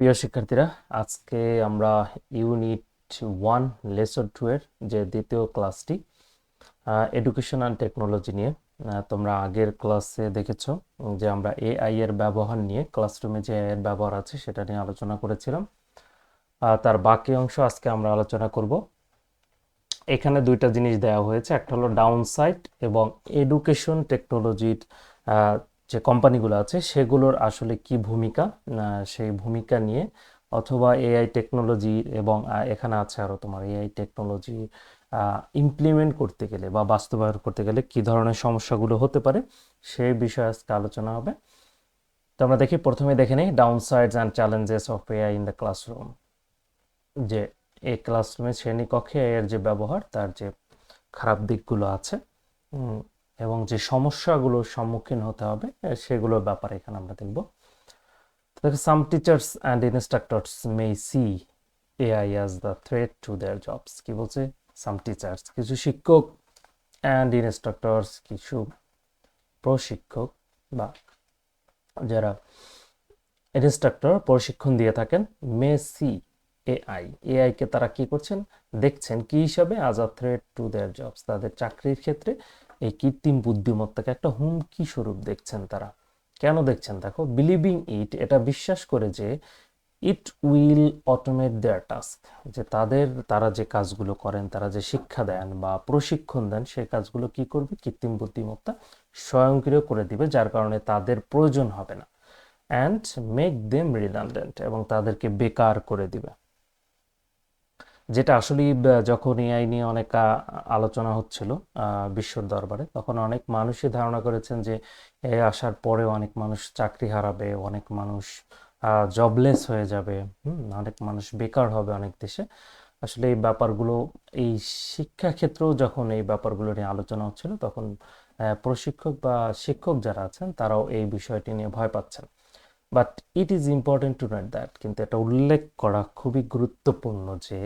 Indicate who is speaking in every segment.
Speaker 1: প্রিয় শিক্ষার্থীরা, আজকে আমরা ইউনিট ওয়ান লেসন টু এর যে দ্বিতীয় ক্লাসটি এডুকেশন অ্যান্ড টেকনোলজি নিয়ে তোমরা আগের ক্লাসে দেখেছ যে আমরা এআই এর ব্যবহার নিয়ে ক্লাসরুমে যে এর ব্যবহার আছে সেটা নিয়ে আলোচনা করেছিলাম। তার বাকি অংশ আজকে আমরা আলোচনা করব। এখানে দুইটা জিনিস দেওয়া হয়েছে, একটা হলো ডাউন সাইড এবং এডুকেশন টেকনোলজির যে কোম্পানিগুলো আছে, সেগুলোর আসলে কি ভূমিকা? সেই ভূমিকা নিয়ে অথবা এআই টেকনোলজি এবং এখানে আছে আরও তোমার এআই টেকনোলজি ইমপ্লিমেন্ট করতে গেলে বা বাস্তবায়ন করতে গেলে কি ধরনের সমস্যাগুলো হতে পারে সেই বিষয়ে আজকে আলোচনা হবে। তো আমরা দেখি, প্রথমে দেখে নিই downsides and challenges of AI in the classroom যে এই ক্লাসরুমে শ্রেণীকক্ষে এর যে ব্যবহার, তার যে খারাপ দিকগুলো আছে এবং যে সমস্যাগুলোর সম্মুখীন হতে হবে সেগুলোর ব্যাপারে এখানে আমরা দেখব। দেখো some teachers and instructors may see AI as the threat to their jobs কি বলছে? সাম টিচার্স কিছু শিক্ষক অ্যান্ড ইনস্ট্রাক্টরস কিছু প্রশিক্ষক বা যারা ইনস্ট্রাক্টর প্রশিক্ষণ দিয়ে থাকেন মে সি এআই এআই কে তারা কি করছেন? দেখছেন কি হিসাবে আজ a threat to their jobs তাদের চাকরির ক্ষেত্রে এই কৃত্রিম বুদ্ধিমত্তাকে একটা হুমকি স্বরূপ দেখছেন তারা। কেন দেখছেন? দেখো বিলিভিং ইট এটা বিশ্বাস করে যে it will automate their task যে তাদের, তারা যে কাজগুলো করেন, তারা যে শিক্ষা দেন বা প্রশিক্ষণ দেন, সেই কাজগুলো কি করবে? কৃত্রিম বুদ্ধিমত্তা স্বয়ংক্রিয় করে দিবে, যার কারণে তাদের প্রয়োজন হবে না। অ্যান্ড মেক দেম রিডান্ডেন্ট এবং তাদেরকে বেকার করে দিবে। যেটা আসলে যখন এআই নিয়ে অনেক আলোচনা হচ্ছিল বিশ্বর দরবারে, তখন অনেক মানুষই ধারণা করেছেন যে এ আসার পরেও অনেক মানুষ চাকরি হারাবে, অনেক মানুষ জবলেস হয়ে যাবে অনেক মানুষ বেকার হবে অনেক দেশে। আসলে এই ব্যাপারগুলো, এই শিক্ষা ক্ষেত্রেও যখন এই ব্যাপারগুলো নিয়ে আলোচনা হচ্ছিল, তখন প্রশিক্ষক বা শিক্ষক যারা আছেন, তারাও এই বিষয়টি নিয়ে ভয় পাচ্ছেন। But it is important to note that কিন্তু এটা উল্লেখ করা খুবই গুরুত্বপূর্ণ যে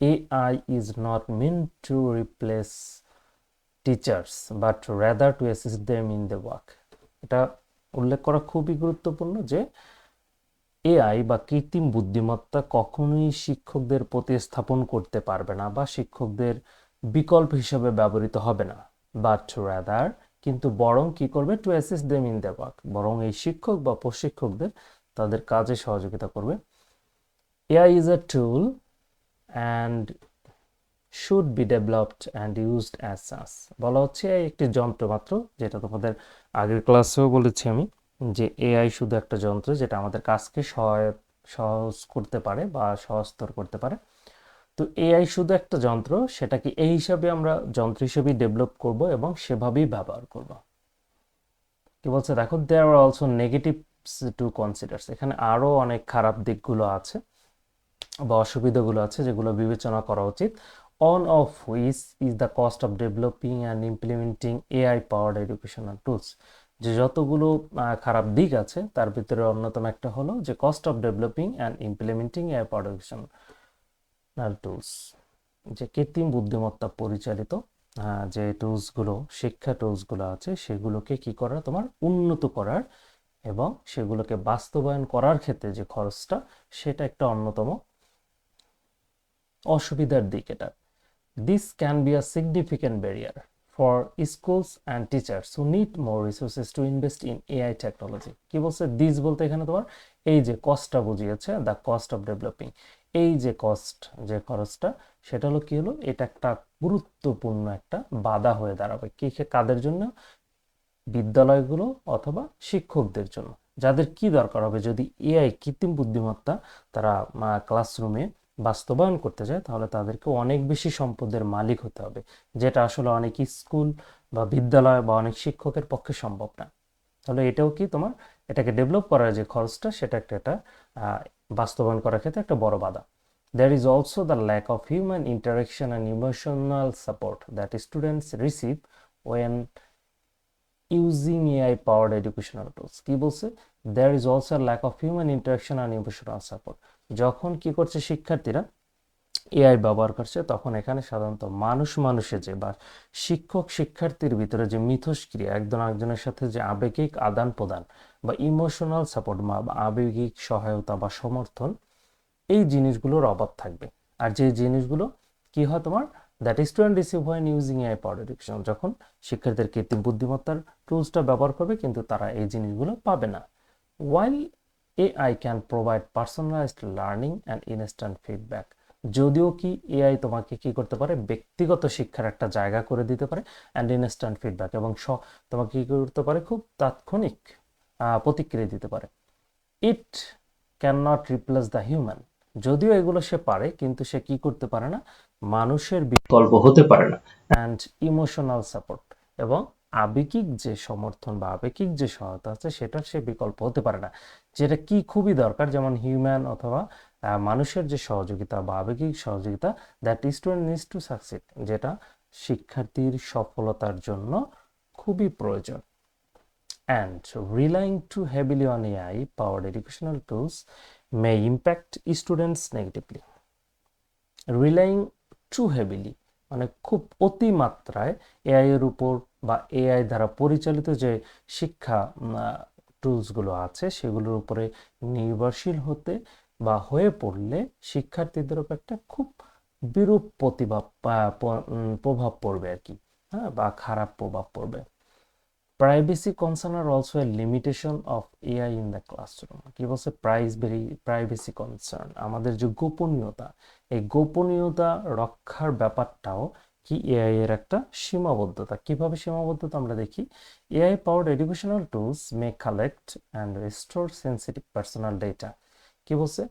Speaker 1: AI is not mean to replace teachers but rather to assist them in the work এটা উল্লেখ করা খুবই গুরুত্বপূর্ণ যে এআই বা কৃত্রিম বুদ্ধিমত্তা কখনোই শিক্ষকদের প্রতিস্থাপন করতে পারবে না বা শিক্ষকদের বিকল্প হিসেবে ব্যবহৃত হবে না বাট রাদার কিন্তু বরং কি করবে? To assist them in the work বরং এই শিক্ষক বা প্রশিক্ষকদের তাদের কাজে সহযোগিতা করবে। AI is a tool and should be developed and used as সাস বলা হচ্ছে একটি যন্ত্র মাত্র, যেটা তোমাদের আগের ক্লাসেও বলেছি আমি যে এআই শুধু একটা যন্ত্র, যেটা আমাদের কাজকে সহায় সহজ করতে পারে বা সহজতর করতে পারে। তো এআই শুধু একটা যন্ত্র, সেটাকে এই হিসাবে আমরা যন্ত্র হিসেবেই ডেভেলপ করব এবং সেভাবেই ব্যবহার করব। কি বলছে? দেখো there are also negatives to considers এখানে আরও অনেক খারাপ দিকগুলো আছে বা অসুবিধাগুলো আছে যেগুলো বিবেচনা করা উচিত। One of which is the cost of developing and implementing AI powered educational tools যে যতগুলো খারাপ দিক আছে, তার ভিতরে অন্যতম একটা হলো যে cost of developing and implementing AI powered educational tools যে কৃত্রিম বুদ্ধিমত্তা পরিচালিত যে টুলসগুলো শিক্ষা টুলসগুলো আছে, সেগুলোকে কি করা তোমার উন্নত করার এবং সেগুলোকে বাস্তবায়ন করার ক্ষেত্রে যে খরচটা, সেটা একটা অন্যতম অসুবিধার দিক এটা। This can be a significant barrier for schools and teachers who need more resources to invest in AI technology কি বলছে দিস বলতে এখানে তোমার? এই যে কস্টটা বুঝিয়েছে দ্য কস্ট অফ ডেভেলপিং এই যে কস্ট যে খরচটা, সেটা হলো কি হলো? এটা একটা গুরুত্বপূর্ণ একটা বাধা হয়ে দাঁড়াবে। কি কাদের জন্য? বিদ্যালয়গুলো অথবা শিক্ষকদের জন্য। যাদের কি দরকার হবে? যদি এআই কৃত্রিম বুদ্ধিমত্তা তারা ক্লাসরুমে বাস্তবায়ন করতে চায়, তাহলে তাদেরকে অনেক বেশি সম্পদের মালিক হতে হবে। যেটা আসলে অনেক স্কুল বা বিদ্যালয় বা অনেক শিক্ষকের পক্ষে সম্ভব না। তাহলে এটাও কি তোমার, এটাকে ডেভেলপ করার যে খরচটা, সেটা একটা বাস্তবায়ন করার ক্ষেত্রে একটা বড় বাধা। That is also the lack of human interaction and emotional support that students receive when using AI power educational tools কি বলছে? There is also lack of human interaction and emotional support যখন কি করছে শিক্ষার্থীরা এআই ব্যবহার করছে, তখন এখানে সাধারণত মানুষ মানুষে যে বা শিক্ষক শিক্ষার্থীর ভিতরে যে মিথস্ক্রিয়া, একজন একজনের সাথে যে আবেগিক আদান প্রদান বা ইমোশনাল সাপোর্ট বা আবেগিক সহায়তা বা সমর্থন, এই জিনিসগুলোর অভাব থাকবে। আর যে জিনিসগুলো কি হয় তোমার? That student receive when using AI power যখন শিক্ষার্থীর কৃত্রিম বুদ্ধিমত্তার টুলসটা ব্যবহার করবে, কিন্তু তারা এই জিনিসগুলো পাবে না। While AI can provide personalised learning and instant feedback যদিও কি এআই তোমাকে কি করতে পারে? ব্যক্তিগত শিক্ষার একটা জায়গা করে দিতে পারে অ্যান্ড ইনস্ট্যান্ট ফিডব্যাক এবং স তোমাকে কি করতে পারে? খুব তাৎক্ষণিক প্রতিক্রিয়া দিতে পারে। It can not replace the human যদিও এগুলো সে পারে কিন্তু সে কি করতে পারে না? মানুষের বিকল্প হতে পারে না। অ্যান্ড ইমোশনাল সাপোর্ট এবং আবেগিক যে সমর্থন বা আবেগিক যে সহায়তা আছে সেটার সে বিকল্প হতে পারে না। যেটা কি খুবই দরকার যেমন হিউম্যান অথবা মানুষের যে সহযোগিতা বা আবেগিক সহযোগিতা that student needs to succeed যেটা শিক্ষার্থীর সফলতার জন্য খুবই প্রয়োজন and relying too heavily on AI powered educational tools may impact students negatively. Relying too heavily মানে খুব অতিমাত্রায় এআই এর উপর বা এআই দ্বারা পরিচালিত যে শিক্ষা টুলসগুলো আছে, সেগুলোর উপরে নির্ভরশীল হতে বা হয়ে পড়লে শিক্ষার্থীদের উপর একটা খুব বিরূপ প্রতিভাব প্রভাব পড়বে আর কি হ্যাঁ বা খারাপ প্রভাব পড়বে। Privacy concern are also a limitation of AI in the classroom কি বলছে? প্রাইস প্রাইভেসি কনসার্ন আমাদের যে গোপনীয়তা, এই গোপনীয়তা রক্ষার ব্যাপারটাও কি এআই এর একটা সীমাবদ্ধতা? কীভাবে সীমাবদ্ধতা আমরা দেখি? AI powered educational tools may collect and store sensitive personal data কি বলছে?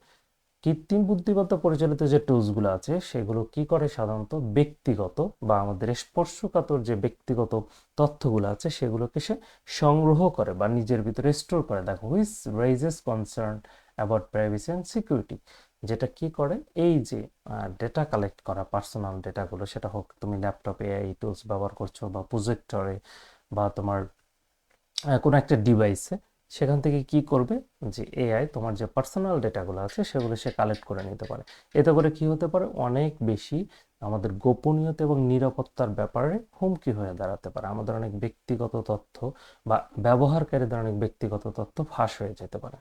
Speaker 1: কৃত্রিম বুদ্ধিমত্তা পরিচালিত যে টুলসগুলো আছে, সেগুলো কি করে? সাধারণত ব্যক্তিগত বা আমাদের স্পর্শকাতর যে ব্যক্তিগত তথ্যগুলো আছে, সেগুলোকে সে সংগ্রহ করে বা নিজের ভিতরে স্টোর করে। দেখো which raises concern about privacy and security যেটা কি করে? এই যে ডেটা কালেক্ট করা পার্সোনাল ডেটাগুলো সেটা হোক তুমি ল্যাপটপে এই টুলস ব্যবহার করছ বা প্রজেক্টরে বা তোমার কোনো একটা ডিভাইসে সেখান থেকে কি করবে? যে এআই তোমার যে পার্সোনাল ডেটাগুলো আছে, সেগুলো সে কালেক্ট করে নিতে পারে। এতে করে কি হতে পারে? অনেক বেশি আমাদের গোপনীয়তা এবং নিরাপত্তার ব্যাপারে হুমকি হয়ে দাঁড়াতে পারে। আমাদের অনেক ব্যক্তিগত তথ্য বা ব্যবহারকারীদের অনেক ব্যক্তিগত তথ্য ফাঁস হয়ে যেতে পারে।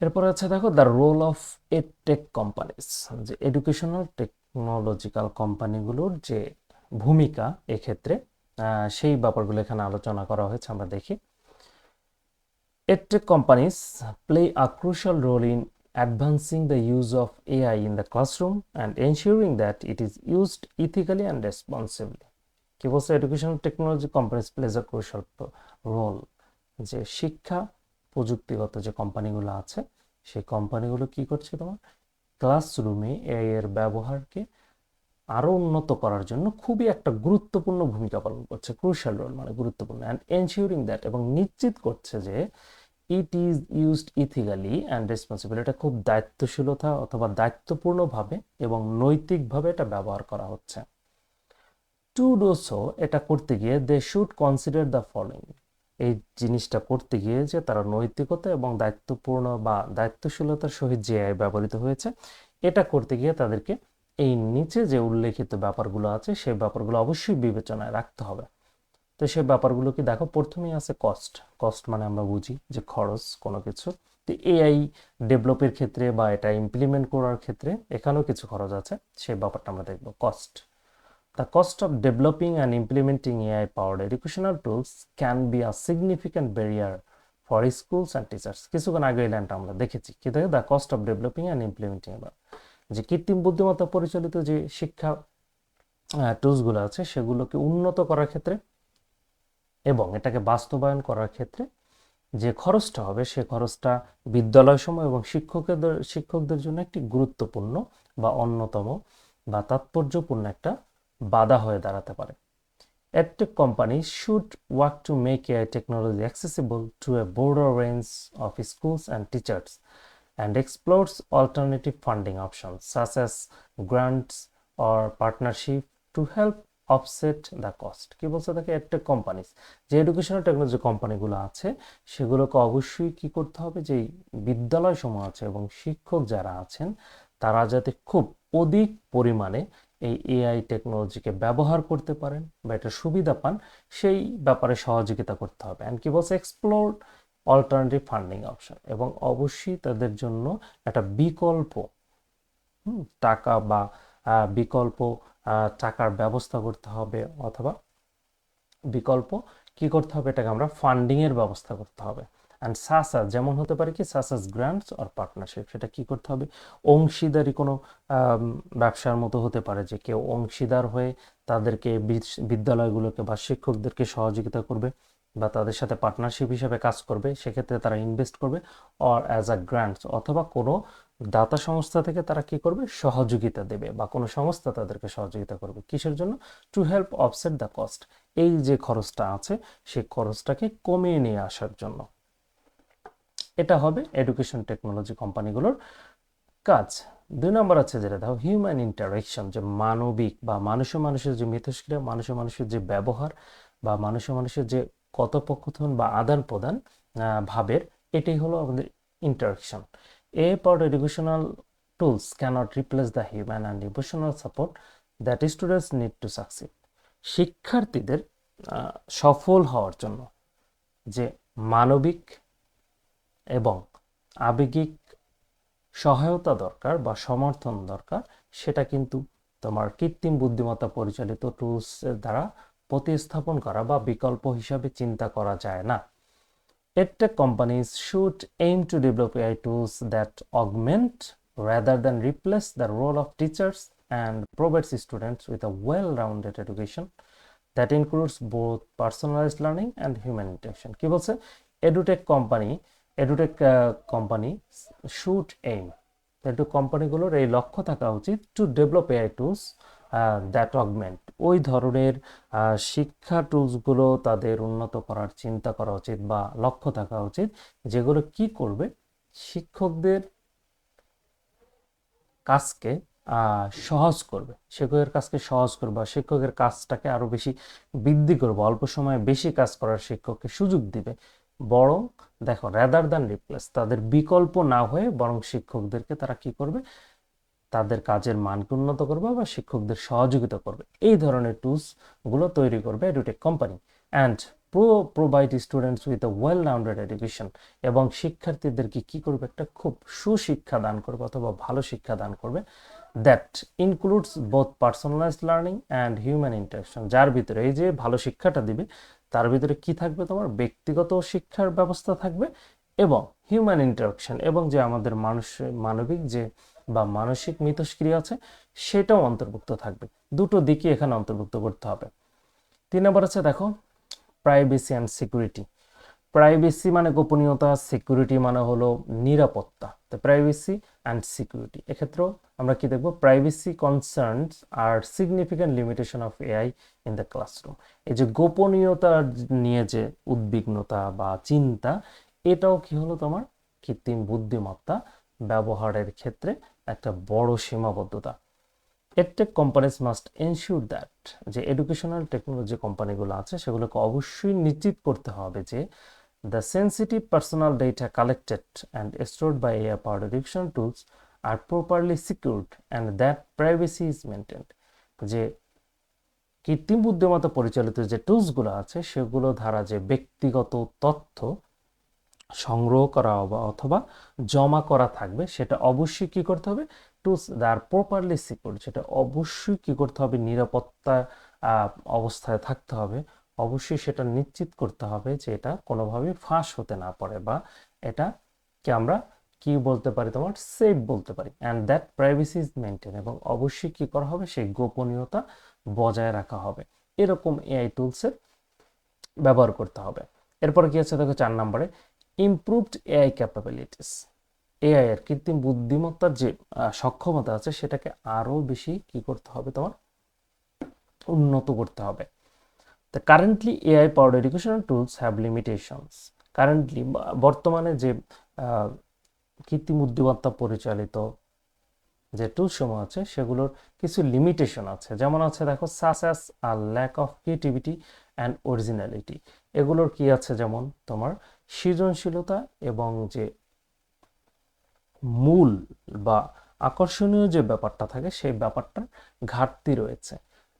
Speaker 1: এরপরে আছে দেখো the role of a tech companies যে এডুকেশনাল টেকনোলজিক্যাল কোম্পানিগুলোর যে ভূমিকা এক্ষেত্রে সেই ব্যাপারগুলো এখানে আলোচনা করা হয়েছে, আমরা দেখি। Edtech companies play a crucial role in advancing the use of AI in the classroom and ensuring that it is used ethically and responsibly কি বলছে? Education technology companies plays a crucial role যে শিক্ষা, প্রযুক্তিগত যে কোম্পানিগুলো আছে, সেই কোম্পানিগুলো কি করছে তোমার? ক্লাসরুমে এআই এর ব্যবহারকে আরও উন্নত করার জন্য খুবই একটা গুরুত্বপূর্ণ ভূমিকা পালন করছে ক্রুশাল রোল মানে গুরুত্বপূর্ণ। অ্যান্ড এনশিওরিং দ্যাট এবং নিশ্চিত করছে যে it is used ethically and responsible এটা খুব দায়িত্বশীলতা অথবা দায়িত্বপূর্ণভাবে এবং নৈতিকভাবে এটা ব্যবহার করা হচ্ছে। টু ডো সো এটা করতে গিয়ে they should consider the following এই জিনিসটা করতে গিয়ে যে তারা নৈতিকতা এবং দায়িত্বপূর্ণ বা দায়িত্বশীলতার সহিত যে ব্যবহৃত হয়েছে, এটা করতে গিয়ে তাদেরকে এই নিচে যে উল্লেখিত ব্যাপারগুলো আছে, সেই ব্যাপারগুলো অবশ্যই বিবেচনায় রাখতে হবে। তো সেই ব্যাপারগুলো কি দেখো, প্রথমেই আছে কস্ট কস্ট মানে আমরা বুঝি যে খরচ কোনো কিছু। তো এআই ডেভেলপের ক্ষেত্রে বা এটা ইমপ্লিমেন্ট করার ক্ষেত্রে এখানেও কিছু খরচ আছে, সেই ব্যাপারটা আমরা দেখব। Cost the cost of developing and implementing AI powered educational tools can be a significant barrier for schools and teachers কিছুক্ষণ আগে লাইনটা আমরা দেখেছি। কি দেখে? The cost of developing and implementing যে কৃত্রিম বুদ্ধিমত্তা পরিচালিত যে শিক্ষা টুলসগুলো আছে, সেগুলোকে উন্নত করার ক্ষেত্রে এবং এটাকে বাস্তবায়ন করার ক্ষেত্রে যে খরচটা হবে, সে খরচটা বিদ্যালয় সময় এবং শিক্ষকদের শিক্ষকদের জন্য একটি গুরুত্বপূর্ণ বা অন্যতম বা তাৎপর্যপূর্ণ একটা বাধা হয়ে দাঁড়াতে পারে। EdTech companies should work to make AI technology accessible to a broader range of schools and teachers and explores alternative funding options such as grants or partnership to help offset the cost কি বলছে দেখে একটা companies যে educational technology কোম্পানিগুলো আছে, সেগুলোকে অবশ্যই কি করতে হবে, যে বিদ্যালয় সমূহ আছে এবং শিক্ষক যারা আছেন, তারা যাতে খুব অধিক পরিমাণে এই এআই টেকনোলজিকে ব্যবহার করতে পারেন বা এটা সুবিধা পান, সেই ব্যাপারে সহযোগিতা করতে হবে। অ্যান্ড কি বলছে এক্সপ্লোর অল্টারনেটিভ ফান্ডিং অপশন এবং অবশ্যই তাদের জন্য একটা বিকল্প টাকা বা বিকল্প টাকার ব্যবস্থা করতে হবে অথবা বিকল্প কি করতে হবে? এটাকে আমরা ফান্ডিং এর ব্যবস্থা করতে হবে। অ্যান্ড সাসাস যেমন হতে পারে কি? সাসাস গ্রান্টস অর পার্টনারশিপ সেটা কি করতে হবে? অংশীদারি কোনো ব্যবসার মতো হতে পারে যে কেউ অংশীদার হয়ে তাদেরকে বিদ্যালয়গুলোকে বা শিক্ষকদেরকে সহযোগিতা করবে। বা তাদের সাথে পার্টনারশিপ হিসেবে কাজ করবে, সেক্ষেত্রে তারা ইনভেস্ট করবে অর অ্যাজ আ গ্রান্টস অথবা কোনো দাতা সংস্থা থেকে তারা কি করবে? সহযোগিতা দেবে বা কোনো সংস্থা তাদেরকে সহযোগিতা করবে। কিসের জন্য? To help offset the cost এই যে খরচটা আছে, সেই খরচটাকে কমিয়ে নিয়ে আসার জন্য। এটা হবে এডুকেশন টেকনোলজি কোম্পানিগুলোর কাজ। দুই নম্বর আছে যেটা, দেখো হিউম্যান ইন্টারাকশন যে মানবিক বা মানুষে মানুষের যে মিথস্ক্রিয়া, মানুষে মানুষের যে ব্যবহার বা মানুষে মানুষের যে কথোপকথন বা আদান প্রদান ভাবের, এটাই হলো আমাদের interaction a power educational tools cannot replace the human and emotional support that students need to succeed শিক্ষার্থীদের সফল হওয়ার জন্য যে মানবিক এবং আবেগিক সহায়তা দরকার বা সমর্থন দরকার, সেটা কিন্তু তোমার কৃত্রিম বুদ্ধিমত্তা পরিচালিত টুলস দ্বারা প্রতিস্থাপন করা বা বিকল্প হিসাবে চিন্তা করা যায় না। Edtech companies should aim to develop AI tools that augment rather than replace the role of teachers and provides students with a well rounded education that includes both personalise learning and human interaction কী বলছে? Edutech company edutech company should aim edutech কোম্পানিগুলোর এই লক্ষ্য থাকা উচিত to develop AI tools that augment ওই ধরনের শিক্ষা টুলসগুলো তাদের উন্নত করার চিন্তা করা উচিত বা লক্ষ্য থাকা উচিত যেগুলো কি করবে? শিক্ষকদের কাজকে সহজ করবে। শিক্ষকের কাজকে সহজ করবে বা শিক্ষকের কাজটাকে আরও বেশি বৃদ্ধি করবে, অল্প সময়ে বেশি কাজ করার শিক্ষককে সুযোগ দিবে। বরং দেখো রেদার দ্যান রিপ্লেস তাদের বিকল্প না হয়ে বরং শিক্ষকদেরকে তারা কি করবে? তাদের কাজের মানকে উন্নত করবে বা শিক্ষকদের সহযোগিতা করবে। এই ধরনের টুলসগুলো তৈরি করবে edutech company and pro provide students with a well rounded education এবং শিক্ষার্থীদেরকে কি করবে? একটা খুব সুশিক্ষা দান করবে অথবা ভালো শিক্ষা দান করবে। That includes both personalised learning and human interaction যার ভিতরে এই যে ভালো শিক্ষাটা দিবে, তার ভিতরে কি থাকবে তোমার? ব্যক্তিগত শিক্ষার ব্যবস্থা থাকবে এবং হিউম্যান ইন্টারাকশন এবং যে আমাদের মানুষ, মানবিক যে বা মানসিক মিথস্ক্রিয়া আছে, সেটাও অন্তর্ভুক্ত থাকবে। দুটো দিকই এখানে অন্তর্ভুক্ত করতে হবে। তিন নম্বর আছে দেখো প্রাইভেসি অ্যান্ড সিকিউরিটি প্রাইভেসি মানে গোপনীয়তা সিকিউরিটি মানে হলো নিরাপত্তা। তো প্রাইভেসি অ্যান্ড সিকিউরিটি এক্ষেত্রেও আমরা কি দেখব privacy concerns are significant limitation of AI in the classroom এই যে গোপনীয়তা নিয়ে যে উদ্বিগ্নতা বা চিন্তা, এটাও কি হলো তোমার? কৃত্রিম বুদ্ধিমত্তা ব্যবহারের ক্ষেত্রে একটা বড় সীমাবদ্ধতা। Edtech companies must ensure that যে এডুকেশনাল টেকনোলজি কোম্পানিগুলো আছে, সেগুলোকে অবশ্যই নিশ্চিত করতে হবে যে the sensitive personal data collected and stored by a power education tools are properly secured and that privacy is maintained যে কৃত্রিম বুদ্ধিমত্তা পরিচালিত যে টুলসগুলো আছে, সেগুলো দ্বারা যে ব্যক্তিগত তথ্য সংগ্রহ করা অথবা জমা করা থাকবে, সেটা অবশ্যই কি করতে হবে? টুলস আর প্রপারলি সিকিউর সেটা অবশ্যই কি করতে হবে? নিরাপত্তা অবস্থায় থাকতে হবে। অবশ্যই সেটা নিশ্চিত করতে হবে যে এটা কোনোভাবেই ফাঁস হতে না পারে বা এটা কি আমরা কি বলতে পারি তোমার? সেফ বলতে পারি। And that privacy is maintain এবং অবশ্যই কি করা হবে? সেই গোপনীয়তা বজায় রাখা হবে। এরকম এআই টুলসের ব্যবহার করতে হবে। এরপরে কি আছে? দেখো চার নম্বরে ইমপ্রুভড এআই ক্যাপাবিলিটিস এআই এর কৃত্রিম বুদ্ধিমত্তার যে সক্ষমতা আছে, সেটাকে আরও বেশি কি করতে হবে তোমার? উন্নত করতে হবে। তো currently AI power educational tools have limitations currently বর্তমানে যে কৃত্রিম বুদ্ধিমত্তা পরিচালিত যে টুলস সমূহ আছে, সেগুলোর কিছু লিমিটেশন আছে। যেমন আছে দেখো such as R lack of creativity and originality এগুলোর কি আছে? যেমন তোমার সৃজনশীলতা এবং যে মূল বা আকর্ষণীয় যে ব্যাপারটা থাকে, সেই ব্যাপারটার ঘাটতি রয়েছে।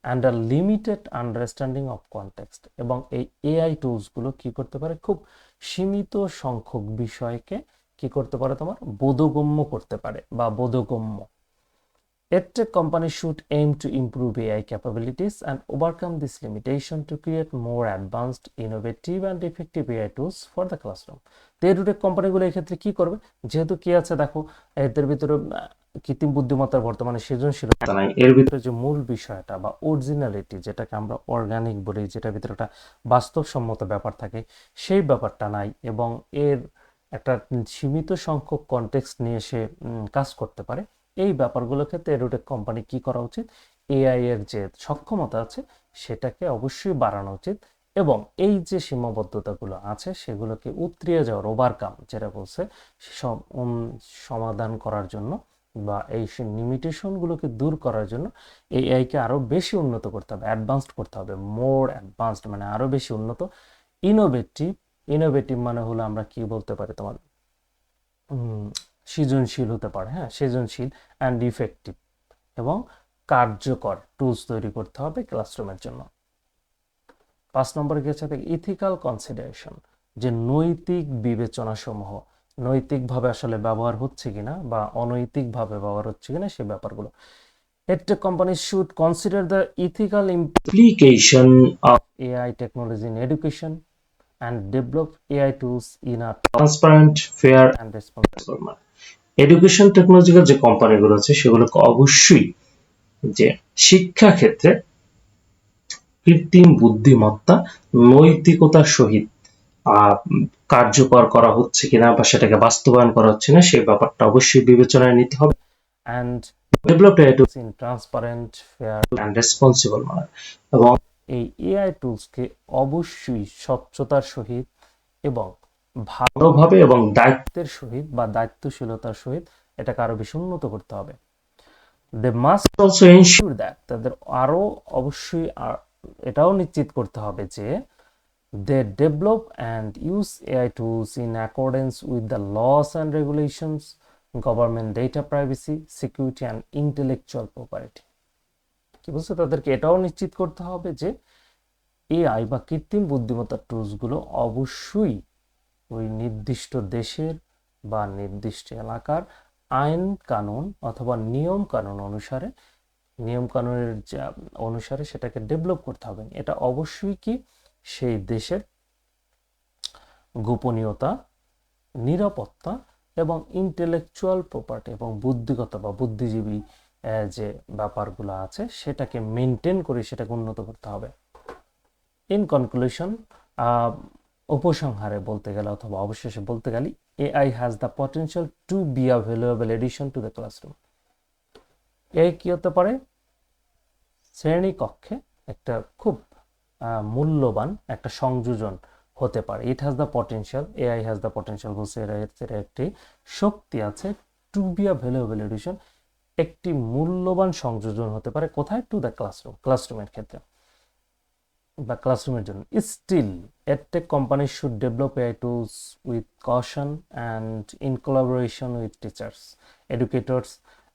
Speaker 1: And a limited understanding of context এবং এই এআই টুলসগুলো কি করতে পারে? খুব সীমিত সংখ্যক বিষয়কে কি করতে পারে? তোমার বোধগম্য করতে পারে বা বোধগম্য। EdTech companies should aim to improve AI capabilities and overcome this limitation to create more advanced, innovative, and effective AI tools for the classroom. তো এডুটেক কোম্পানিগুলো এক্ষেত্রে কি করবে? যেহেতু কি আছে দেখো এদের ভিতরে কৃত্রিম বুদ্ধিমত্তার বর্তমানে সৃজনশীলতা নাই। এর ভিতরে যে মূল বিষয়টা বা অরিজিনালিটি যেটাকে আমরা অর্গানিক বলি যেটার ভিতরে একটা বাস্তবসম্মত ব্যাপার থাকে সেই ব্যাপারটা নাই এবং এর একটা সীমিত সংখ্যক কনটেক্সট নিয়ে সে কাজ করতে পারে। এই ব্যাপারগুলোর ক্ষেত্রে এরোটেক কোম্পানি কি করা উচিত? এআই এর যে সক্ষমতা আছে, সেটাকে অবশ্যই বাড়ানো উচিত এবং এই যে সীমাবদ্ধতাগুলো আছে, সেগুলোকে উতরিয়ে যাওয়ার ওভারকাম যেটা বলছে সমাধান করার জন্য বা এই লিমিটেশনগুলোকে দূর করার জন্য এআইকে আরও বেশি উন্নত করতে হবে অ্যাডভান্সড করতে হবে মোর অ্যাডভান্সড মানে আরও বেশি উন্নত ইনোভেটিভ ইনোভেটিভ মানে হলো আমরা কি বলতে পারি তোমার সৃজনশীল হতে পারে হ্যাঁ সৃজনশীল অ্যান্ড ইফেক্টিভ এবং কার্যকর টুলস তৈরি করতে হবে ক্লাসরুমের জন্য। পাঁচ নম্বরে গেছে ইথিক্যাল কনসিডারেশন যে নৈতিক বিবেচনা সমূহ নৈতিকভাবে আসলে ব্যবহার হচ্ছে কিনা বা অনৈতিকভাবে ব্যবহার হচ্ছে কিনা সে ব্যাপারগুলো। EdTech companies should consider the ethical implication of AI technology in education and develop AI tools in a transparent, fair, and responsible manner. Education technological যে কোম্পানিগুলো আছে সেগুলোকে অবশ্যই যে শিক্ষা ক্ষেত্রে কৃত্রিম বুদ্ধিমত্তা নৈতিকতার সহিত কার্যকর করা হচ্ছে কিনা বা সেটাকে বাস্তবায়ন করা হচ্ছে না সেই ব্যাপারটা অবশ্যই বিবেচনায় নিতে হবে AI tools in transparent fair and responsible manner এবং এই এআই টুলসকে অবশ্যই স্বচ্ছতার সহিত এবং ভালোভাবে এবং দায়িত্বের সহিত বা দায়িত্বশীলতার সহিত এটাকে আরও বেশি উন্নত করতে হবে। They must also ensure that তাদের আরও অবশ্যই এটাও নিশ্চিত করতে হবে যে they develop and use AI tools in accordance with the laws and regulations government data privacy security and intellectual property কি বলছে? তাদেরকে এটাও নিশ্চিত করতে হবে যে এআই বা কৃত্রিম বুদ্ধিমত্তার টুলসগুলো অবশ্যই ওই নির্দিষ্ট দেশের বা নির্দিষ্ট এলাকার আইন কানুন অথবা নিয়ম কানুন অনুসারে, নিয়ম কানুনের যা অনুসারে সেটাকে ডেভেলপ করতে হবে। এটা অবশ্যই কি? সেই দেশের গোপনীয়তা, নিরাপত্তা এবং ইন্টেলেকচুয়াল প্রপার্টি এবং বুদ্ধিগত বা বুদ্ধিজীবী যে ব্যাপারগুলো আছে সেটাকে মেনটেন করে সেটাকে উন্নত করতে হবে। ইন কনক্লুশন উপসংহারে বলতে গেলে অথবা অবশেষে বলতে গেলে AI has the potential to be a valuable addition to the classroom এই কি হতে পারে? শ্রেণীকক্ষে একটা খুব মূল্যবান একটা সংযোজন হতে পারে। It has the potential AI has the potential বলছে এর একটি শক্তি আছে to be a valuable addition একটি মূল্যবান সংযোজন হতে পারে কোথায়? টু দ্য ক্লাসরুম ক্লাসরুমের ক্ষেত্রে। বা ক্লাসরুমের জন্য। Still edtech company should develop AI tools with caution and in collaboration with teachers educators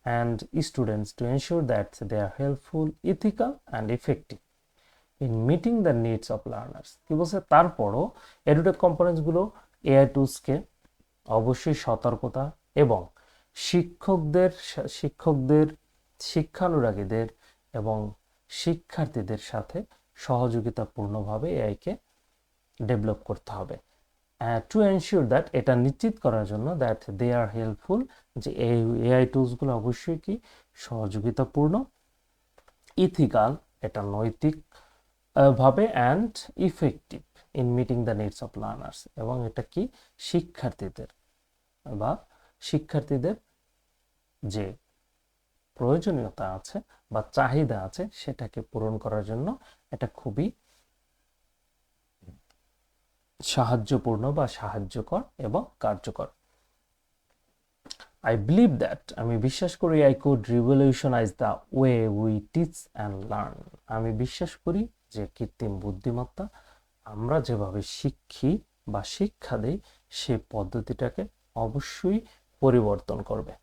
Speaker 1: and students to ensure that they are helpful ethical and effective in meeting the needs of learners কি বলছে? তারপরও edtech কোম্পানিসগুলো AI টুলসকে অবশ্যই সতর্কতা এবং শিক্ষকদের শিক্ষকদের, শিক্ষানুরাগীদের এবং শিক্ষার্থীদের সাথে সহযোগিতাপূর্ণভাবে এআইকে ডেভেলপ করতে হবে। টু এনশিওর দ্যাট এটা নিশ্চিত করার জন্য দ্যাট দে আর হেল্পফুল যে এই এআই টুলসগুলো অবশ্যই কি সহযোগিতাপূর্ণ ইথিক্যাল এটা নৈতিক ভাবে and effective in meeting the needs of learners এবং এটা কি শিক্ষার্থীদের বা শিক্ষার্থীদের যে প্রয়োজনীয়তা আছে বা চাহিদা আছে সেটাকে পূরণ করার জন্য এটা খুবই সাহায্যপূর্ণ বা সাহায্যকর এবং কার্যকর। আই বিলিভ দ্যাট আমি বিশ্বাস করি I could revolutionise the way we teach and learn আমি বিশ্বাস করি যে কৃত্রিম বুদ্ধিমত্তা আমরা যেভাবে শিক্ষি বা শিক্ষা দেই সেই পদ্ধতিটাকে অবশ্যই পরিবর্তন করবে।